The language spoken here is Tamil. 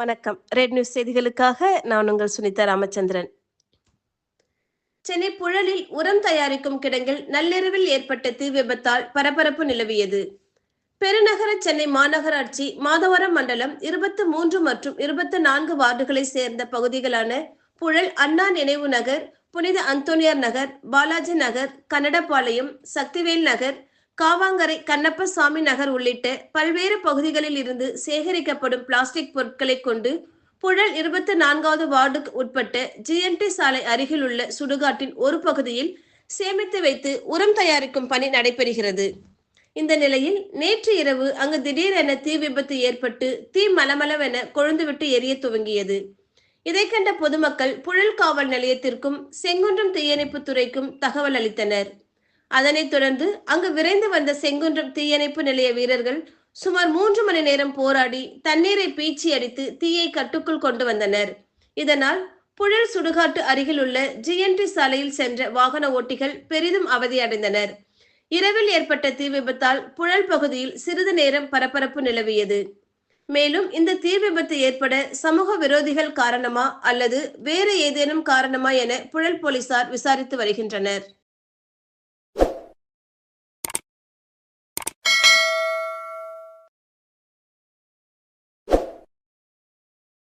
வணக்கம். ரெட் நியூஸ் செய்திகளுக்காக நான் உங்கள் சுனிதா ராமச்சந்திரன். சென்னை புழலில் உரம் தயாரிக்கும் கிடங்கில் நள்ளிரவில் ஏற்பட்ட தீ விபத்தால் பரபரப்பு நிலவியது. பெருநகர சென்னை மாநகராட்சி மாதவரம் மண்டலம் இருபத்தி மூன்று மற்றும் இருபத்தி நான்கு வார்டுகளை சேர்ந்த பகுதிகளான புழல் அண்ணா நினைவு நகர் புனித அந்தோனியார் நகர் பாலாஜி நகர் கன்னடபாளையம் சக்திவேல் நகர் காவாங்கரை கண்ணப்பசாமி நகர் உள்ளிட்ட பல்வேறு பகுதிகளில் இருந்து சேகரிக்கப்படும் பிளாஸ்டிக் பொருட்களை கொண்டு புழல் இருபத்தி நான்காவது வார்டுக்கு உட்பட்ட ஜிஎன்டி சாலை அருகில் உள்ள சுடுகாட்டின் ஒரு பகுதியில் சேமித்து வைத்து உரம் தயாரிக்கும் பணி நடைபெறுகிறது. இந்த நிலையில் நேற்று இரவு அங்கு திடீரென தீ விபத்து ஏற்பட்டு தீ மலமளவென கொழுந்துவிட்டு எரிய துவங்கியது. இதை கண்ட பொதுமக்கள் புழல் காவல் நிலையத்திற்கும் செங்குன்றம் தீயணைப்பு துறைக்கும் தகவல் அளித்தனர். அதனைத் தொடர்ந்து அங்கு விரைந்து வந்த செங்குன்றம் தீயணைப்பு நிலைய வீரர்கள் சுமார் மூன்று மணி நேரம் போராடி தண்ணீரை பீச்சி அடித்து தீயை கட்டுக்குள் கொண்டு வந்தனர். இதனால் புழல் சுடுகாட்டு அருகில் உள்ள ஜிஎன்டி சாலையில் சென்ற வாகன ஓட்டிகள் பெரிதும் அவதியடைந்தனர் இரவில் ஏற்பட்ட தீ விபத்தால் புழல் பகுதியில் சிறிது நேரம் பரபரப்பு நிலவியது. மேலும் இந்த தீ விபத்து ஏற்பட சமூக விரோதிகள் காரணமா அல்லது வேறு ஏதேனும் காரணமா என புழல் போலீசார் விசாரித்து வருகின்றனர்.